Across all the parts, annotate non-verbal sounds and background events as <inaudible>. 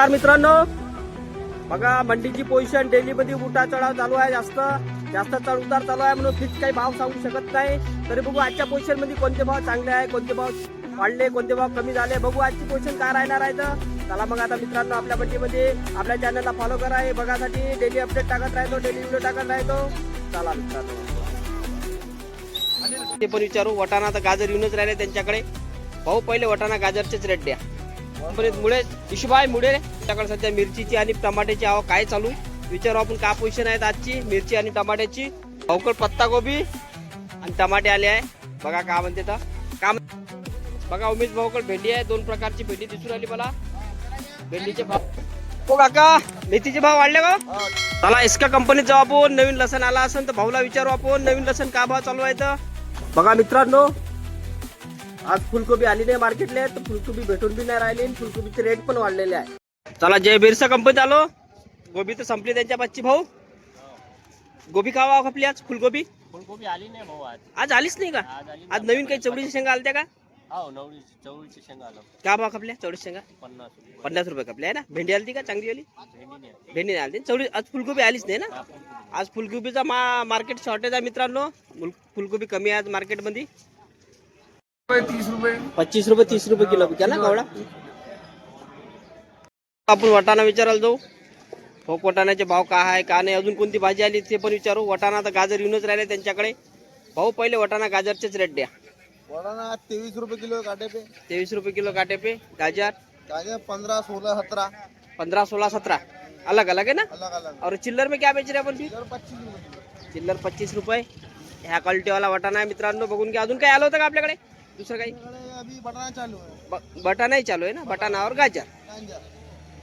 नमस्कार मित्रांनो. बघा मंडीची पोझिशन डेली मध्ये उठा चढाव चालू आहे जास्त. जास्त चढ उतार चालू आहे म्हणून फिक्स काही भाव सांगू शकत नाही. तरी बघू आजच्या पोझिशनमध्ये कोणते भाव चांगले आहे कोणते भाव वाढले कोणते भाव कमी झाले. बघू आजची पोझिशन काय राहणार आहे तर. चला मग आता मित्रांनो आपल्या मंडीमध्ये आपल्या चॅनलला फॉलो करा. हे बघासाठी डेली अपडेट टाकत राहतो डेली व्हिडिओ टाकत राहतो. चला मित्रांनो. ते पण विचारू वटाणा तर गाजर येऊनच राहिले त्यांच्याकडे. भाऊ पहिले वटाणा गाजरचेच रेट द्या. कंपनीत मुळे इशुभाई मुळे त्याकडे सध्या मिरचीची आणि टमाट्याची आवक काय चालू विचारू आपण का पोझिशन आहेत आजची? मिरची आणि टमाट्याची. भाऊकड पत्ता गोबी आणि टमाटे आले आहे. बघा का म्हणते तर. का बघा उमेश भाऊकड भेंडी आहे. दोन प्रकारची भेंडी दिसून आली मला. भेंडीचे भाव हो काका मेथीचे भाव वाढले का? चला इसका कंपनीत जाऊ आपण. नवीन लसण आला असेल तर भाऊला विचारू आपण. नवीन लसण का भाव चालू आहे तर? बघा मित्रांनो आज फुलकोबी आली नाही मार्केटला तर फुलकोबी भेटून बी नाही राहिली आणि फुलकोबीचे रेट पण वाढलेले आहे. चला जय बिरसा कंपनीत आलो. गोबी तर संपली त्यांच्या पाचची भाऊ. गोबी खावा खपली आज फुलकोबी? फुलकोबी आली नाही भाऊ आज. आज आलीच नाही का? आज नवीन काही चवडीच्या शेंगा आलत्या का? हो चवळीचे शेंगा आलं. का भाव खपल्या शेंगा? पन्नास रुपये. पन्नास रुपये खपल्या आहे ना? भेंडी आली का? चांगली आली? भेंडी नाही आली. चवडी आज फुलकोबी आलीच नाही ना? हा. आज फुलकोबीचा मा मार्केट शॉर्टेज आहे मित्रांनो. फुल- फुलकोबी कमी आहे आज मार्केटमध्ये तीस रुपये. पच्चीस रुपये तीस रुपये किलो. विका ना कवडा. आपण वटाणा विचारायला जाऊ. फोक वटाण्याचे भाव का आहे का नाही अजून कोणती भाजी आली ते पण विचारू. वटाणा आता गाजर येऊनच राहिले त्यांच्याकडे. भाऊ पहिले वटाणा गाजरचेच रेट द्या. वडाना तेवीस रुपये किलो काटे पे. तेवीस रुपये किलो काटे पे. गाजर. गाजर पंद्रह सोलह सत्रह पंद्रह सोलह सत्रह अलग अलग है ना? अलग अलग और चिल्लर में क्या बेच रहे आपण चिल्लर पच्चीस रुपये ह्या क्वालिटीवाला वटाणा आहे मित्रांनो. बघून घ्या. अजून काय आलं होतं का आपल्याकडे? दुसरं काही? अभी बढ़ना चालू है ब- बटाना ही चालू है ना? बटाना और गाजर. गांजा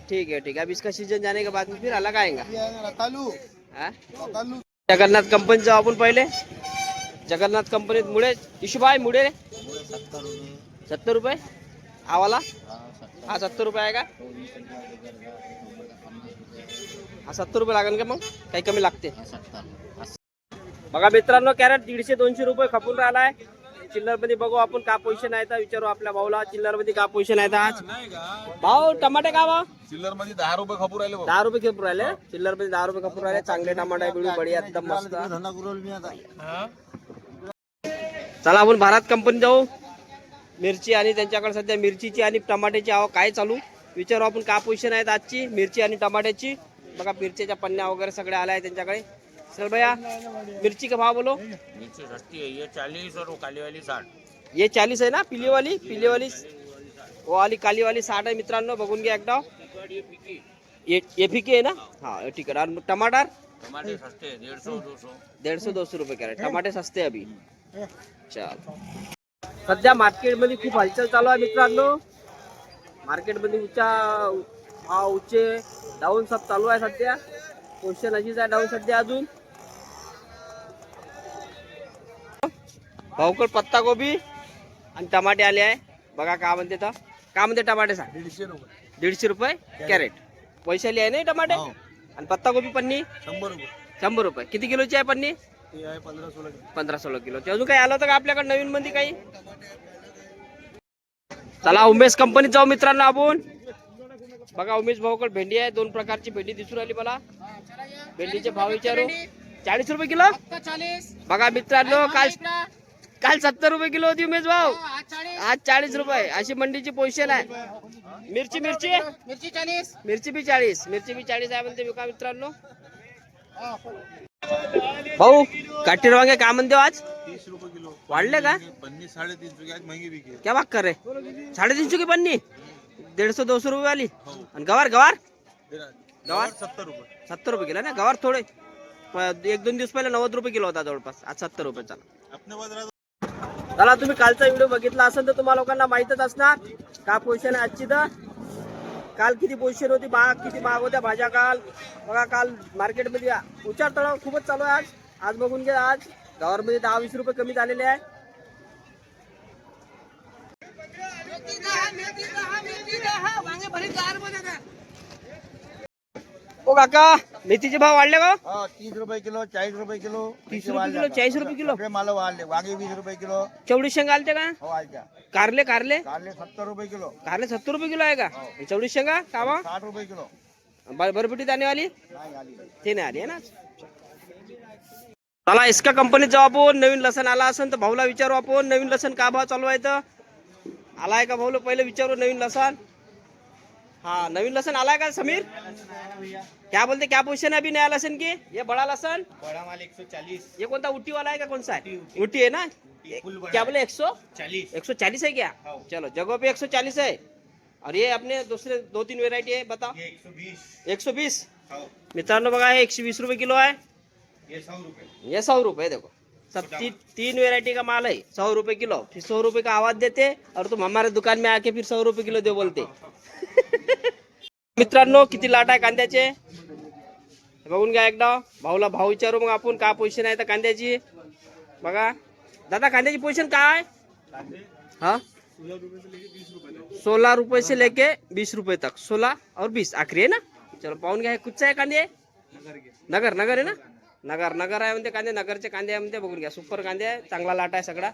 ठीक है ठीक है अब इसका सीजन जाने के बाद में फिर अलग आएगा रतालू. हाँ? रतालू. जगन्नाथ कंपनी जाऊ आपण पहिले. जगन्नाथ कंपनीत मुळे इशुभाई मुळे सत्तर रुपये. सत्तर रुपये? आवाला? हा, सत्तर. हा रुपये आहे का? रुपये हा सत्तर रुपये लागेल का मग? काही कमी लागते. हा. बघा मित्रांनो कॅरेट दीडशे दोनशे रुपये खपून राहिलाय. चिल्लर मध्ये बघू आपण का पोझिशन आहे तर विचारू आपल्या भाऊला. चिल्लरमध्ये का पोझिशन आहे तर आज? भाऊ टमाटे का भाव चिल्लरमध्ये दहा रुपये खपूर राहिले दहा रुपये खपून राहिले? चिल्लरमध्ये दहा रुपये खपून राहिले. चांगले टमाटे बिळू बढिया एकदम मस्त. चला आपण भारत कंपनी जाऊ. मिरची आणि त्यांच्याकडे सध्या मिरचीची आणि टमाट्याची आवक काय चालू? विचारू आपण का पोझिशन आहेत आजची मिरची आणि टमाट्याची? बघा मिरचीच्या पन्न्या वगैरे सगळ्या आल्या आहेत त्यांच्याकडे. सर भैया मिर्ची का भाव बोलो। नीचे सस्ती है ये चालीस और वो काली वाली साठ। ये चालीस आहे ना पिली वाली? पिली वाली वो वाली काली वाली साठ आहे मित्रांनो बघून घ्या एकदा ये ये फिकी आहे ना? हा ठीक और टमाटर? टमाटे सस्ते हैं डेढ़ सौ दो सौ। डेढ़ सौ दो सौ रुपये कॅरेट टमाटे सस्ते अभी। चल। सध्या मार्केटमध्ये खूप हालचाल चालू आहे मित्रांनो. मार्केटमध्ये उच्चा हा उच्चे डाऊन सब चालू आहे सध्या. पोझिशन अशीच आहे डाऊन सध्या अजून. भाऊकड पत्ता गोबी आणि टमाटे आले आहे. बघा का म्हणते तर का म्हणते टमाटे सांग. दीडशे रुपये. दीडशे रुपये? कॅरेट. पैशाली आहे ना टमाटे? हो. आणि पत्ता गोबी पन्नी? शंभर रुपये. शंभर रुपये. किती किलोची आहे पन्नी? पंधरा सोळा किलो. पंधरा सोळा किलो. अजून काही आलं होतं का आपल्याकडे नवीन मध्ये काही? चला उमेश कंपनीत जाऊ मित्रांनो आपण. बघा उमेश भाऊकडे भेंडी आहे दोन प्रकारची भेंडी दिसून आली मला. भेंडीचे भाव विचारू. चाळीस रुपये किलो? बघा मित्रांनो काल काल सत्तर रुपये किलो होती उमेश भाऊ. आज चाळीस रुपये. अशी मंडीची पोझिशन आहे. मिरची मिरची? मिरची चालीस मिरची बी चाळीस. मिरची बी चाळीस आहे म्हणते विका मित्रांनो. भाऊ काठी वांगे का म्हणते हो आज? तीस रुपये किलो वाढले का? पन्नी साढ़े तीन सौ की आज महंगी बिकी है क्या बात कर रहे? साढ़े तीन सौ की पन्नी डेढ़ सौ दो सौ रुपये वाली. आणि गवार गवार? गवार? सत्तर रुपये सत्तर रुपये किलो ना? गवार थोडे. प- एक दोन दिवस पहिले नव्वद रुपये किलो होता जवळपास. आज सत्तर रुपये चला. चला तुम्ही कालचा व्हिडिओ बघितला असेल तर तुम्हाला लोकांना माहीतच असणार. का पोझिशन आहे आजची तर? काल किती पोझिशन होती? बाग किती बाग होत्या? भाज्या काल? बघा काल मार्केटमध्ये उचार तळाव खूपच चालू आहे आज. आज बघून घ्या आज. गव्हारमध्ये दहा वीस रुपये कमी झालेले आहे. ओ काका मेथीचे भाव वाढले का? हो तीस रुपये किलो चाळीस रुपये किलो तीस रुपये किलो चाळीस रुपये किलो? सगळे माल वाढले वांगे वीस रुपये किलो. चवडी शेंगा आलते का? हो आलत्या. कारले कारले? कारले सत्तर रुपये किलो. कारले सत्तर रुपये किलो आहे का? हे. चवडी शेंगा का बा साठ रुपये किलो. बरबटी दाणेवाली नाही आली ते नाही आली आहे ना? चला इसका कंपनीत जाऊ आपण. नवीन लसण आला असेल तर भाऊला विचारू आपण. नवीन लसण का भाव चालू आहे तर? आलाय का भाऊला पहिले विचारू नवीन लसण हाँ नवीन लसन आलाय का समीर? क्या बोलते क्या पोजिशन है अभी नया लसन की? ये बड़ा लसन? बड़ा माल एक सौ चालीस। ये कौन सा उटी वाला है क्या कौन सा है उटी है ना? क्या बोले एक सौ? चालीस। एक सौ चालीस है क्या? हाँ। चलो जगह पे एक सौ चालीस है। और ये अपने दूसरे दो तीन वेरायटी है बताओ। एक सौ बीस। एक सौ बीस? हो। मित्रांनो बघा हे एकशे वीस रुपये किलो आहे। ये सौ रुपये। ये सौ रुपये देखो। सब ती, तीन वेरायटी का माल है सौ रुपये किलो. फिर सौ रुपये का आवाज देते और तुम हमारे दुकान में आके फिर सौ रुपये किलो दे बोलते. <laughs> मित्रांनो किती लाट आहे कांद्याचे? बघून घ्या एकदा. भाऊला भाऊ विचारू मग आपण का पोझिशन आहे तर कांद्याची. बघा. दादा कांद्याची पोझिशन काय? हा? सोलह रुपये से लेके बीस रुपये तक. सोलह और बीस आखरी है ना? चलो पाहून घ्या. हे कुठचं आहे कांदे? नगर नगर आहे ना? नगर नगर आहे म्हणते कांदे नगरचे कांदे आहे म्हणते बघून घ्या. सुपर कांदे आहे चांगला लाट आहे सगळा.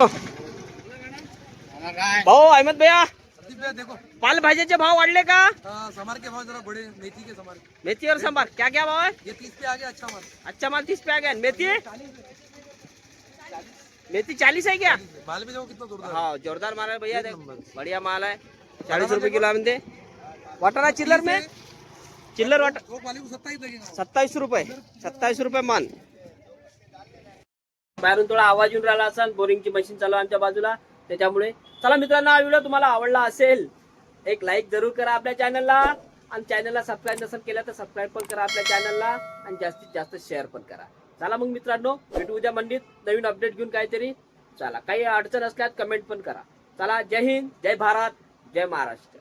हे भाऊ अहमद भैया देखो. पालभाज्याचे भाव वाढले का? समार के भाव जरा बड़े मेथी के समार. मेथी और सांबार क्या क्या भाव है ये तीस पे आ गया अच्छा माल. अच्छा माल तीस पे आ गया. मेथी? मेथी चालीस है क्या? माल भी देखो कितना जोरदार हाँ जोरदार माल है भैया. बढ़िया माल है चालीस रुपये किलो म्हणते वाटाणा चिल्लर में? चिल्लर वाटा सत्तावीस रुपये सत्तावीस रुपये मान. बाहेरून थोडा आवाज येऊन राहिला असेल बोरिंगची मशीन चालू आमच्या बाजूला. त्याच्यामुळे चला मित्रांनो हा व्हिडिओ तुम्हाला आवडला असेल एक लाईक जरूर करा आपल्या चॅनलला आणि चॅनलला सबस्क्राईब नसेल केलं तर सबस्क्राईब पण करा आपल्या चॅनलला आणि जास्तीत जास्त शेअर पण करा. चला मग मित्रांनो भेटू उद्या मंडीत नवीन अपडेट घेऊन काहीतरी. चला काही अडचण असल्यास कमेंट पण करा. चला जय हिंद जय भारत जय महाराष्ट्र.